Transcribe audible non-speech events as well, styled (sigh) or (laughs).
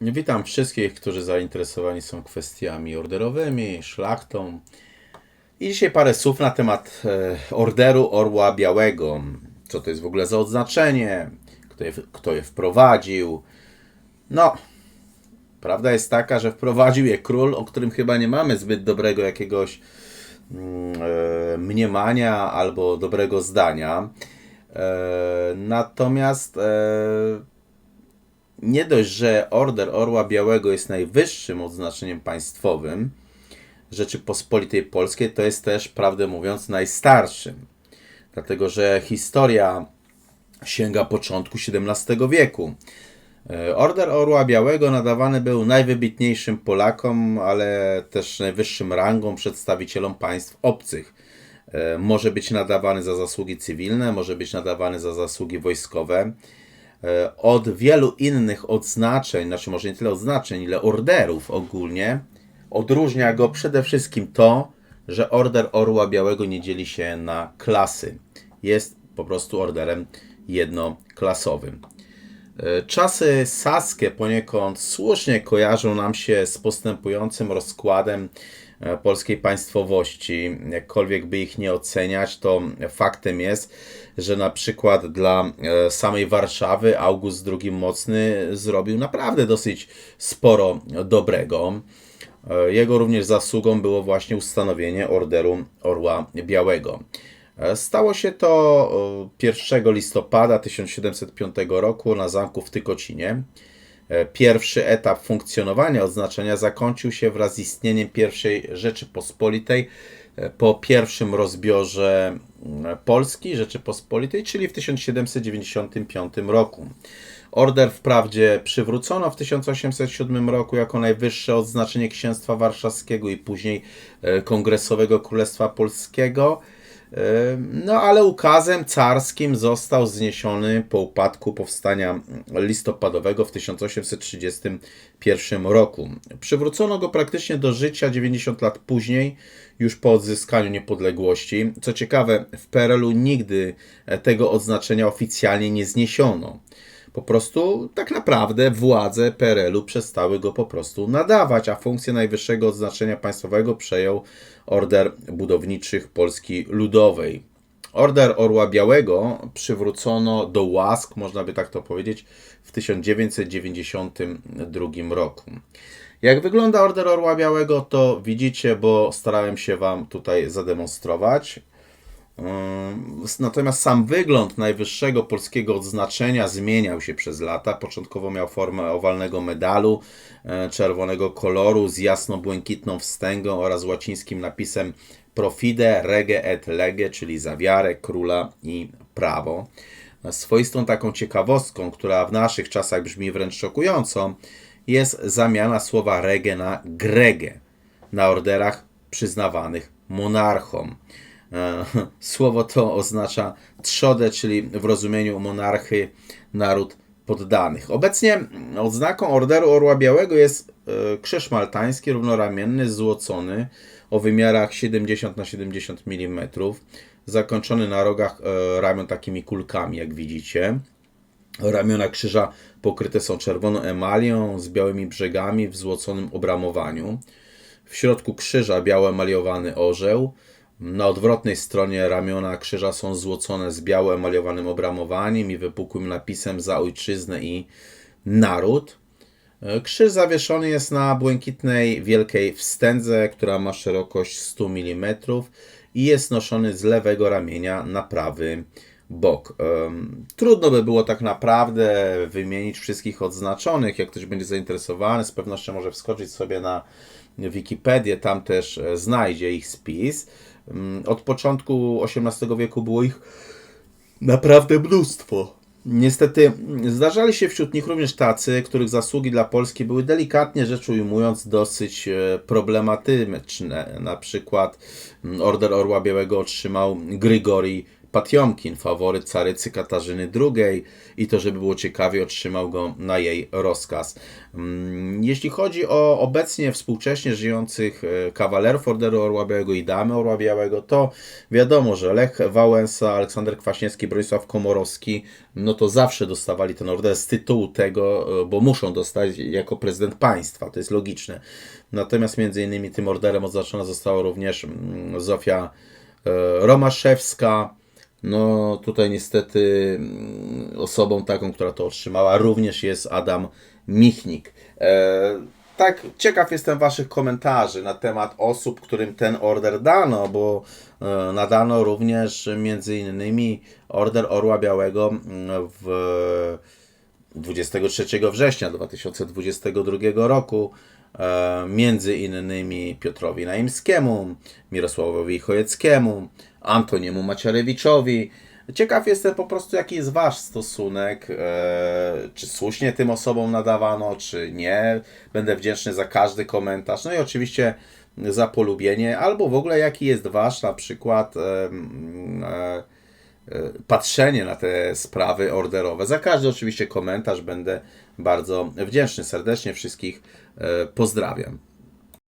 Witam wszystkich, którzy zainteresowani są kwestiami orderowymi, szlachtą. I dzisiaj parę słów na temat e, orderu Orła Białego. Co to jest w ogóle za odznaczenie? Kto je, kto je wprowadził? No, prawda jest taka, że wprowadził je król, o którym chyba nie mamy zbyt dobrego jakiegoś mm, e, mniemania albo dobrego zdania. E, natomiast e, nie dość, że Order Orła Białego jest najwyższym odznaczeniem państwowym Rzeczypospolitej Polskiej, to jest też, prawdę mówiąc, najstarszym. Dlatego, że historia sięga początku XVII wieku. E, Order Orła Białego nadawany był najwybitniejszym Polakom, ale też najwyższym rangą przedstawicielom państw obcych. E, Może być nadawany za zasługi cywilne, może być nadawany za zasługi wojskowe. E, Od wielu innych odznaczeń, znaczy może nie tyle odznaczeń, ile orderów ogólnie, odróżnia go przede wszystkim to, że Order Orła Białego nie dzieli się na klasy. Jest po prostu orderem jednoklasowym. E, Czasy saskie poniekąd słusznie kojarzą nam się z postępującym rozkładem e, polskiej państwowości. Jakkolwiek by ich nie oceniać, to faktem jest, że na przykład dla e, samej Warszawy August II Mocny zrobił naprawdę dosyć sporo dobrego. Jego również zasługą było właśnie ustanowienie Orderu Orła Białego. E, Stało się to e, 1 listopada 1705 roku na zamku w Tykocinie. E, Pierwszy etap funkcjonowania odznaczenia zakończył się wraz z istnieniem I Rzeczypospolitej e, po pierwszym rozbiorze Polski Rzeczypospolitej, czyli w 1795 roku. Order wprawdzie przywrócono w 1807 roku jako najwyższe odznaczenie Księstwa Warszawskiego i później e, Kongresowego Królestwa Polskiego. No ale ukazem carskim został zniesiony po upadku powstania listopadowego w 1831 roku. Przywrócono go praktycznie do życia 90 lat później, już po odzyskaniu niepodległości. Co ciekawe, w PRL-u nigdy tego odznaczenia oficjalnie nie zniesiono. Po prostu tak naprawdę władze PRL-u przestały go po prostu nadawać, a funkcję najwyższego odznaczenia państwowego przejął Order Budowniczych Polski Ludowej. Order Orła Białego przywrócono do łask, można by tak to powiedzieć, w 1992 roku. Jak wygląda Order Orła Białego, to widzicie, bo starałem się Wam tutaj zademonstrować. Natomiast sam wygląd najwyższego polskiego odznaczenia zmieniał się przez lata. Początkowo miał formę owalnego medalu e, czerwonego koloru z jasno-błękitną wstęgą oraz łacińskim napisem Profide rege et lege, czyli za wiarę, króla i prawo. Swoistą taką ciekawostką, która w naszych czasach brzmi wręcz szokująco, jest zamiana słowa rege na grege na orderach przyznawanych monarchom. E, (laughs) Słowo to oznacza trzodę, czyli w rozumieniu monarchy naród poddanych. Obecnie odznaką Orderu Orła Białego jest e, krzyż maltański równoramienny, złocony o wymiarach 70 na 70 mm, zakończony na rogach e, ramion takimi kulkami, jak widzicie. Ramiona krzyża pokryte są czerwoną emalią z białymi brzegami w złoconym obramowaniu. W środku krzyża biały emaliowany orzeł. Na odwrotnej stronie ramiona krzyża są złocone z biało emaliowanym obramowaniem i wypukłym napisem za ojczyznę i naród. Krzyż zawieszony jest na błękitnej wielkiej wstędze, która ma szerokość 100 mm i jest noszony z lewego ramienia na prawy bok. Trudno by było tak naprawdę wymienić wszystkich odznaczonych. Jak ktoś będzie zainteresowany, z pewnością może wskoczyć sobie na Wikipedię, tam też e, znajdzie ich spis. Em, Od początku XVIII wieku było ich naprawdę mnóstwo. Niestety zdarzali się wśród nich również tacy, których zasługi dla Polski były delikatnie rzecz ujmując dosyć e, problematyczne. Na przykład mm, Order Orła Białego otrzymał Grigori Patiomkin, faworyt carycy Katarzyny II i to, żeby było ciekawie, otrzymał go na jej rozkaz. Mm, Jeśli chodzi o obecnie współcześnie żyjących e, kawalerów Orderu Orła Białego i Damy Orła Białego, to wiadomo, że Lech Wałęsa, Aleksander Kwaśniewski, Bronisław Komorowski, no to zawsze dostawali ten order z tytułu tego, e, bo muszą dostać jako prezydent państwa, to jest logiczne. Natomiast między innymi tym orderem oznaczona została również mm, Zofia e, Romaszewska, no tutaj niestety mm, osobą taką, która to otrzymała również jest Adam Michnik. E, tak, ciekaw jestem Waszych komentarzy na temat osób, którym ten order dano, bo e, nadano również między innymi order Orła Białego mm, w 23 września 2022 roku e, między innymi Piotrowi Naimskiemu, Mirosławowi Chojeckiemu, Antoniemu Macierewiczowi. Ciekaw jestem po prostu, jaki jest Wasz stosunek, e, czy słusznie tym osobom nadawano, czy nie. Będę wdzięczny za każdy komentarz. No i oczywiście za polubienie, albo w ogóle jaki jest Wasz na przykład mm, e, e, patrzenie na te sprawy orderowe. Za każdy oczywiście komentarz będę bardzo wdzięczny. Serdecznie wszystkich e, pozdrawiam.